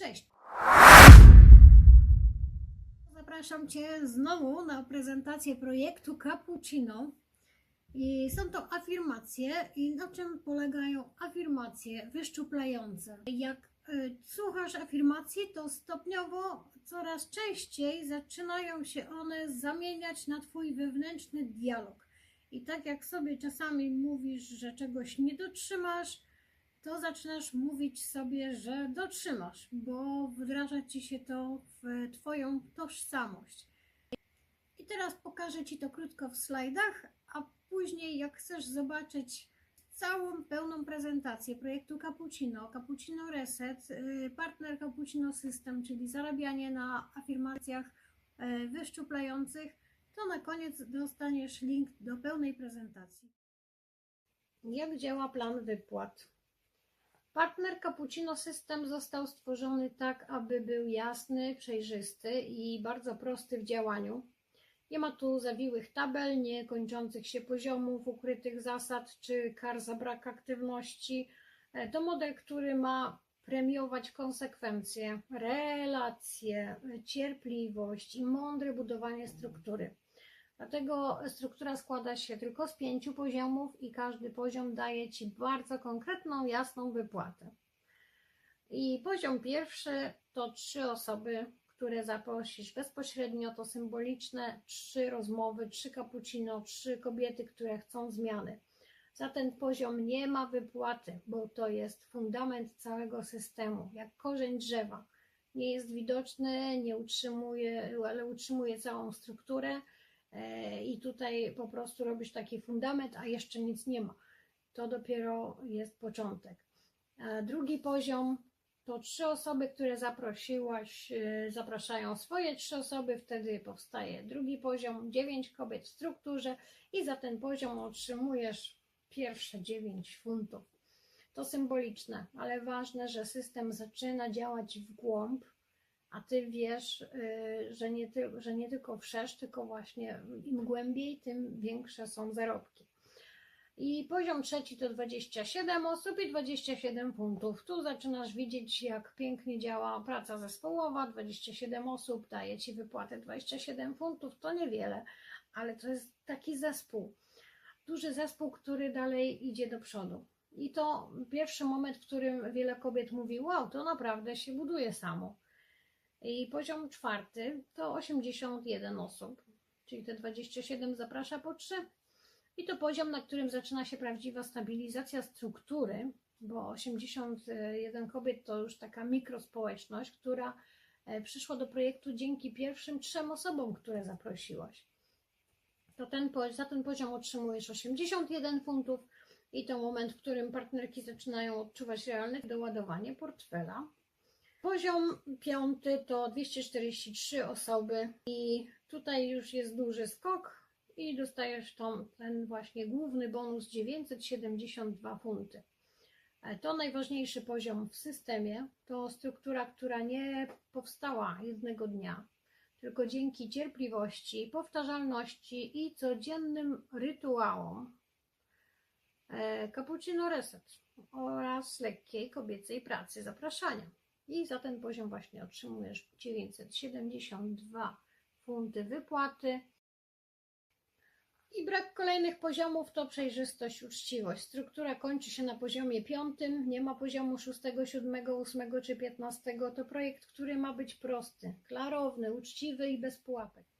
Cześć! Zapraszam Cię znowu na prezentację projektu Cappuccino. I są to afirmacje. I na czym polegają afirmacje wyszczuplające? Jak y, słuchasz afirmacji, to stopniowo coraz częściej zaczynają się one zamieniać na Twój wewnętrzny dialog. I tak jak sobie czasami mówisz, że czegoś nie dotrzymasz, to zaczynasz mówić sobie, że dotrzymasz, bo wdraża ci się to w Twoją tożsamość. I teraz pokażę Ci to krótko w slajdach, a później, jak chcesz zobaczyć całą pełną prezentację projektu Cappuccino, Cappuccino Reset, y, partner Cappuccino System, czyli zarabianie na afirmacjach y, wyszczuplających, to na koniec dostaniesz link do pełnej prezentacji. Jak działa plan wypłat? Partner Cappuccino System został stworzony tak, aby był jasny, przejrzysty i bardzo prosty w działaniu. Nie ma tu zawiłych tabel, niekończących się poziomów, ukrytych zasad czy kar za brak aktywności. E, To model, który ma premiować konsekwencje, relacje, cierpliwość i mądre budowanie struktury. Dlatego struktura składa się tylko z pięciu poziomów i każdy poziom daje Ci bardzo konkretną, jasną wypłatę. I poziom pierwszy to trzy osoby, które zaprosisz bezpośrednio, to symboliczne trzy rozmowy, trzy cappuccino, trzy kobiety, które chcą zmiany. Za ten poziom nie ma wypłaty, bo to jest fundament całego systemu, jak korzeń drzewa. Nie jest widoczny, nie utrzymuje, ale utrzymuje całą strukturę i tutaj po prostu robisz taki fundament, a jeszcze nic nie ma. To dopiero jest początek. Drugi poziom to trzy osoby, które zaprosiłaś, e, zapraszają swoje trzy osoby, wtedy powstaje drugi poziom, dziewięć kobiet w strukturze i za ten poziom otrzymujesz pierwsze dziewięć funtów. To symboliczne, ale ważne, że system zaczyna działać w głąb, a ty wiesz, y, że nie, ty, że nie tylko wszerz, tylko właśnie im głębiej, tym większe są zarobki. I poziom trzeci to 27 osób i 27 funtów. Tu zaczynasz widzieć, jak pięknie działa praca zespołowa. 27 osób daje ci wypłatę 27 funtów. To niewiele, ale to jest taki zespół. Duży zespół, który dalej idzie do przodu. I to pierwszy moment, w którym wiele kobiet mówi: Wow, to naprawdę się buduje samo. I poziom czwarty to 81 osób, czyli te 27 zaprasza po 3. I to poziom, na którym zaczyna się prawdziwa stabilizacja struktury, bo 81 kobiet to już taka mikrospołeczność, która e, przyszła do projektu dzięki pierwszym trzem osobom, które zaprosiłaś. To ten, za ten poziom otrzymujesz 81 funtów i to moment, w którym partnerki zaczynają odczuwać realne doładowanie portfela. Poziom piąty to 243 osoby i tutaj już jest duży skok i dostajesz tą, ten właśnie główny bonus 972 funty. E, To najważniejszy poziom w systemie. To struktura, która nie powstała jednego dnia, tylko dzięki cierpliwości, powtarzalności i codziennym rytuałom. E, Cappuccino Reset oraz lekkiej kobiecej pracy zapraszania. I za ten poziom właśnie otrzymujesz 972 funty wypłaty. I brak kolejnych poziomów to przejrzystość, uczciwość. Struktura kończy się na poziomie piątym, nie ma poziomu szóstego, siódmego, ósmego czy piętnastego. To projekt, który ma być prosty, klarowny, uczciwy i bez pułapek.